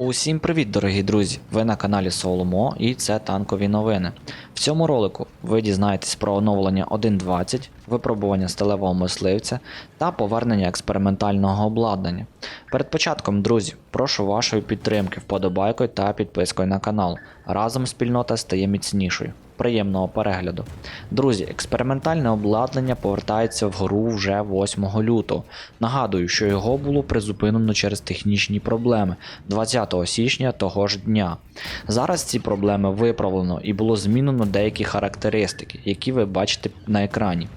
Усім привіт, дорогі друзі! Ви на каналі Соломо і це танкові новини. В цьому ролику ви дізнаєтесь про оновлення 1.20, випробування сталевого мисливця та повернення експериментального обладнання. Перед початком, друзі, прошу вашої підтримки вподобайкою та підпискою на канал. Разом спільнота стає міцнішою. Приємного перегляду. Друзі, експериментальне обладнання повертається в гру вже 8 лютого. Нагадую, що його було призупинено через технічні проблеми 20 січня того ж дня. Зараз ці проблеми виправлено і було змінено деякі характеристики, які ви бачите на екрані.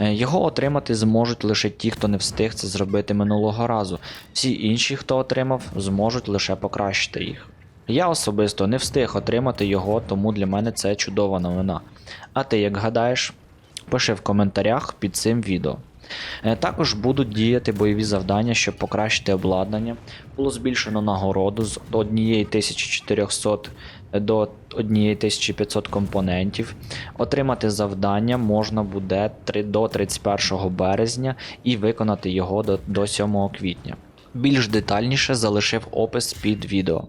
Е, Його отримати зможуть лише ті, хто не встиг це зробити минулого разу. Всі інші, хто отримав, зможуть лише покращити їх. Я особисто не встиг отримати його, тому для мене це чудова новина. А ти як гадаєш? Пиши в коментарях під цим відео. Е, Також будуть діяти бойові завдання, щоб покращити обладнання. Було збільшено нагороду з 1400 до 1500 компонентів. Отримати завдання можна буде до 31 березня і виконати його до, до 7 квітня. Більш детальніше залишив опис під відео.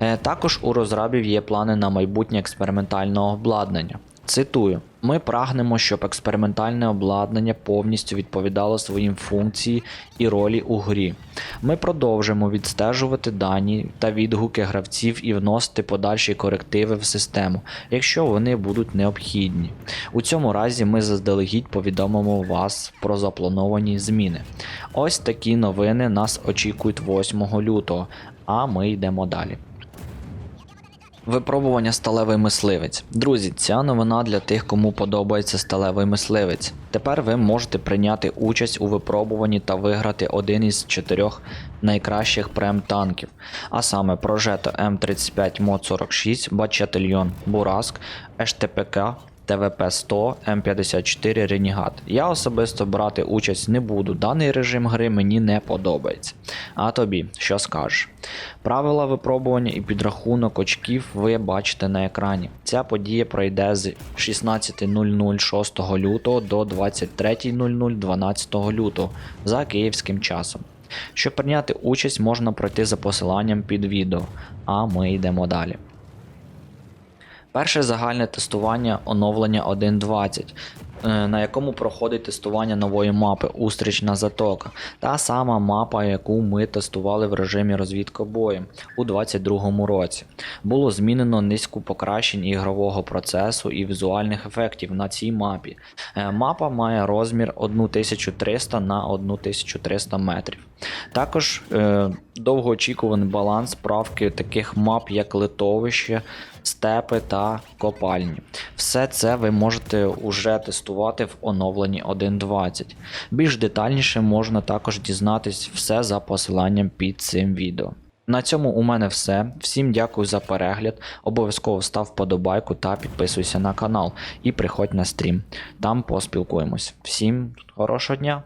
Е, Також у розрабів є плани на майбутнє експериментального обладнання. Цитую: ми прагнемо, щоб експериментальне обладнання повністю відповідало своїм функції і ролі у грі. Ми продовжимо відстежувати дані та відгуки гравців і вносити подальші корективи в систему, якщо вони будуть необхідні. У цьому разі ми заздалегідь повідомимо вас про заплановані зміни. Ось такі новини нас очікують 8 лютого, а ми йдемо далі. Випробування сталевий мисливець. Друзі, ця новина для тих, кому подобається сталевий мисливець. Тепер ви можете прийняти участь у випробуванні та виграти один із чотирьох найкращих прем-танків, а саме прожето М35 Мод 46, Бачательйон Бураск, ШТПК ТВП-100, М54 Ренігат. Я особисто брати участь не буду. Даний режим гри мені не подобається. А тобі, що скажеш? Правила випробування і підрахунок очків ви бачите на екрані. Ця подія пройде з 16.00 6 лютого до 23.00 12 лютого за київським часом. Щоб прийняти участь, можна пройти за посиланням під відео, а ми йдемо далі. Перше загальне тестування оновлення 1.20, е, на якому проходить тестування нової мапи Устрічна затока. Та сама мапа, яку ми тестували в режимі розвідка боєм у 2022 році. Було змінено низку покращень ігрового процесу і візуальних ефектів на цій мапі. Е, Мапа має розмір 1300 на 1300 метрів. Також е, довгоочікуваний баланс правки таких мап, як литовище, степи та копальні. Все це ви можете уже тестувати в оновленні 1.20. Більш детальніше можна також дізнатись все за посиланням під цим відео. На цьому у мене все. Всім дякую за перегляд. Обов'язково став вподобайку та підписуйся на канал і приходь на стрім. Там поспілкуємось. Всім хорошого дня!